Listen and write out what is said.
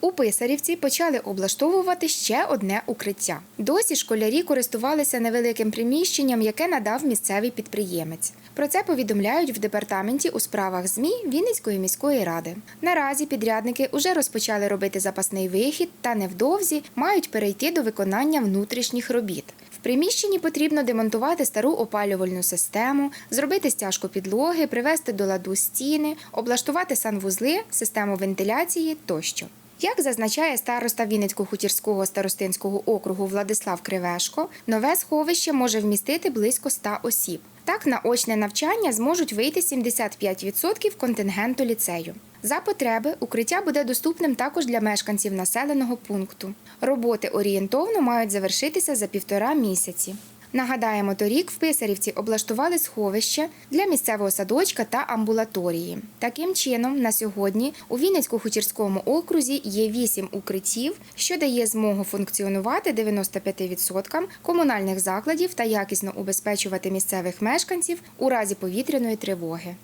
У Писарівці почали облаштовувати ще одне укриття. Досі школярі користувалися невеликим приміщенням, яке надав місцевий підприємець. Про це повідомляють в департаменті у справах ЗМІ Вінницької міської ради. Наразі підрядники уже розпочали робити запасний вихід та невдовзі мають перейти до виконання внутрішніх робіт. В приміщенні потрібно демонтувати стару опалювальну систему, зробити стяжку підлоги, привести до ладу стіни, облаштувати санвузли, систему вентиляції тощо. Як зазначає староста Вінницько-Хутірського старостинського округу Владислав Кривешко, нове сховище може вмістити близько 100 осіб. Так, на очне навчання зможуть вийти 75% контингенту ліцею. За потреби укриття буде доступним також для мешканців населеного пункту. Роботи орієнтовно мають завершитися за півтора місяці. Нагадаємо, торік в Писарівці облаштували сховище для місцевого садочка та амбулаторії. Таким чином, на сьогодні у Вінницько-Хутірському окрузі є вісім укриттів, що дає змогу функціонувати 95% комунальних закладів та якісно убезпечувати місцевих мешканців у разі повітряної тривоги.